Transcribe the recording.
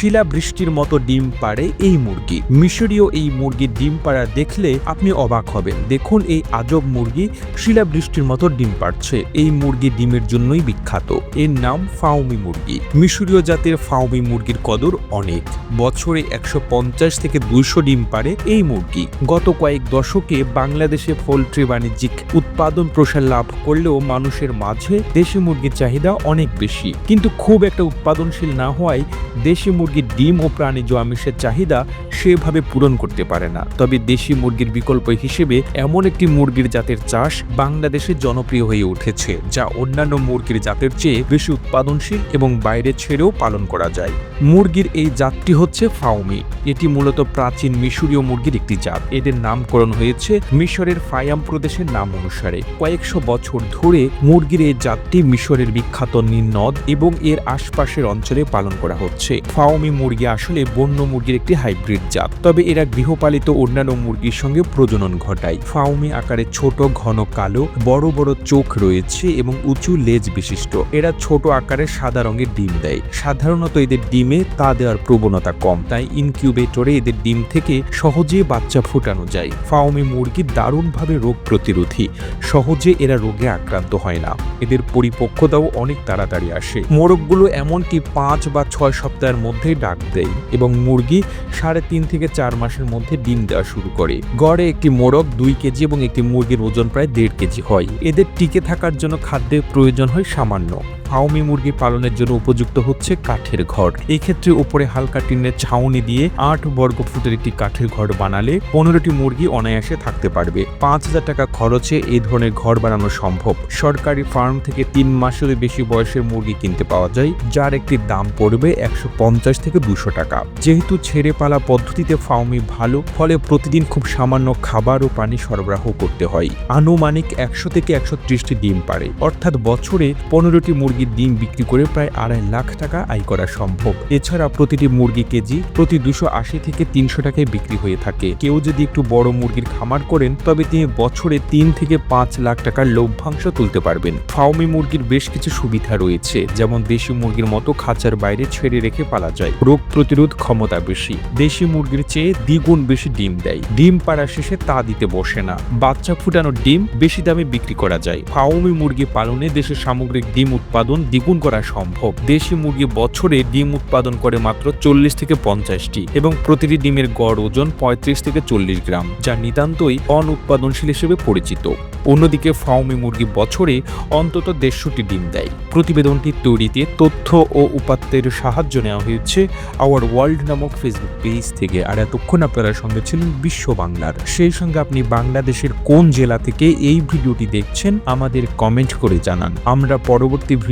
শিলা বৃষ্টির মতো ডিম পাড়ে এই মুরগি। মিশরীয় এই মুরগির ডিম পাড়া দেখলে আপনি অবাক হবেন। দেখুন এই আজব মুরগি শিলা বৃষ্টির মতো ডিম পাড়ছে। এই মুরগি ডিমের জন্যই বিখ্যাত। এর নাম ফাউমি মুরগি। মিশরীয় জাতের ফাউমি মুরগির কদর অনেক। বছরে একশো পঞ্চাশ থেকে দুইশো ডিম পাড়ে এই মুরগি। গত কয়েক দশকে বাংলাদেশে পোলট্রি বাণিজ্যিক উৎপাদন প্রসার লাভ করলেও মানুষের মাঝে দেশি মুরগির চাহিদা অনেক বেশি। কিন্তু খুব একটা উৎপাদনশীল না হওয়ায় দেশি মুরগির ডিম ও প্রাণীজ আমিষের চাহিদা সেভাবে পূরণ করতে পারে না। তবে দেশি মুরগির বিকল্প হিসেবে এমন একটি মুরগির জাতের চাষ বাংলাদেশে জনপ্রিয় হয়ে উঠেছে, যা অন্যান্য মুরগির জাতের চেয়ে বেশি উৎপাদনশীল এবং বাইরে ছেড়েও পালন করা যায়। মুরগির এই জাতটি হচ্ছে ফাউমি এটি মূলত প্রাচীন মিশরীয় মুরগির একটি জাত। এদের নামকরণ হয়েছে মিশরের ফায়াম প্রদেশের নাম অনুসারে। কয়েকশো বছর ধরে মুরগির এই জাতটি মিশরের বিখ্যাত নীলনদ এবং এর আশপাশের অঞ্চলে পালন করা হচ্ছে। ফাউমি মুরগি আসলে বন্য মুরগির একটি হাইব্রিড। জাত তবে এরা গৃহপালিত অন্যান্য মুরগির সঙ্গে প্রজনন ঘটায়। ফাওমি আকারে ছোট, ঘন, কালো, বড় বড় চোখ রয়েছে এবং উঁচু লেজ বিশিষ্ট। এরা ছোট আকারে সাদা রঙের ডিম দেয়। সাধারণত এদের ডিমে তা দেওয়ার প্রবণতা কম, তাই ইনকিউবেটরে এদের ডিম থেকে সহজে বাচ্চা ফোটানো যায়। ফাওমি মুরগি দারুণভাবে রোগ প্রতিরোধী। সহজে এরা রোগে আক্রান্ত হয় না। এদের পরিপক্কতাও অনেক তাড়াতাড়ি আসে। মোরগগুলো এমনকি পাঁচ বা ছয় সপ্তাহের মধ্যে ডাক দেয় এবং মুরগি সাড়ে তিন থেকে চার মাসের মধ্যে ডিম দেওয়া শুরু করে। গড়ে একটি মোরগ দুই কেজি এবং একটি মুরগির ওজন প্রায় দেড় কেজি হয়। এদের টিকে থাকার জন্য খাদ্যের প্রয়োজন হয় সামান্য। ফাউমি মুরগি পালনের জন্য উপযুক্ত হচ্ছে কাঠের ঘর। এই ক্ষেত্রে উপরে হালকা টিনের ছাউনি দিয়ে আট বর্গ ফুটের একটি কাঠের ঘর বানালে পনেরোটি মুরগি অনায়াসে থাকতে পারবে। পাঁচ হাজার টাকা খরচে এই ধরনের ঘর বানানো সম্ভব। সরকারি ফার্ম থেকে তিন মাসের বেশি বয়সের মুরগি কিনতে পাওয়া যায়, যার একটি দাম পড়বে একশো পঞ্চাশ থেকে দুশো টাকা। যেহেতু ছেড়ে পালা পদ্ধতিতে ফাউমি ভালো, ফলে প্রতিদিন খুব সামান্য খাবার ও পানি সরবরাহ করতে হয়। আনুমানিক একশো থেকে একশো ত্রিশটি ডিম পারে। অর্থাৎ বছরে পনেরোটি মুরগির ডিম বিক্রি করে প্রায় আড়াই লাখ টাকা আয় করা সম্ভব। এছাড়া প্রতিটি মুরগি কেজি প্রতি দুশো আশি থেকে তিনশো টাকায় বিক্রি হয়ে থাকে। কেউ যদি একটু বড় মুরগির খামার করেন, তবে তিনি বছরে তিন থেকে পাঁচ লাখ টাকার লভ্যাংশ তুলতে পারবেন। ফাউমি মুরগির বেশ কিছু সুবিধা রয়েছে, যেমন দেশি মুরগির মতো খাঁচার বাইরে ছেড়ে রেখে পালা যায়। রোগ প্রতিরোধ ক্ষমতা বেশি। দেশি মুরগির চেয়ে দ্বিগুণ বেশি ডিম দেয়। ডিম পাড়া শেষে তা দিতে বসে না। বাচ্চা ফুটানোর ডিম বেশি দামে বিক্রি করা যায়। ফাউমি মুরগি পালনে দেশের সামগ্রিক ডিম উৎপাদন দ্বিগুণ করা সম্ভব। দেশি মুরগি বছরে ডিম উৎপাদন করে মাত্র চল্লিশ থেকে পঞ্চাশটি এবং প্রতিটি ডিমের গড় ওজন পঁয়ত্রিশ থেকে চল্লিশ গ্রাম, যা নিতান্তই অনুৎপাদনশীল হিসেবে পরিচিত। অন্যদিকে ফাউমি মুরগি বছরে অন্তত দেড়শোটি ডিম দেয়। প্রতিবেদনটি তৈরিতে তথ্য ও উপাত্তের সাহায্য নেওয়া হয়েছে আওয়ার ওয়ার্ল্ড নামক ফেসবুক পেজ থেকে। আর এতক্ষণ আপনারা সঙ্গে ছিলেন বিশ্ব বাংলার। সেই সঙ্গে আপনি বাংলাদেশের কোন জেলা থেকে এই ভিডিওটি দেখছেন, আমাদের কমেন্ট করে জানান। আমরা পরবর্তী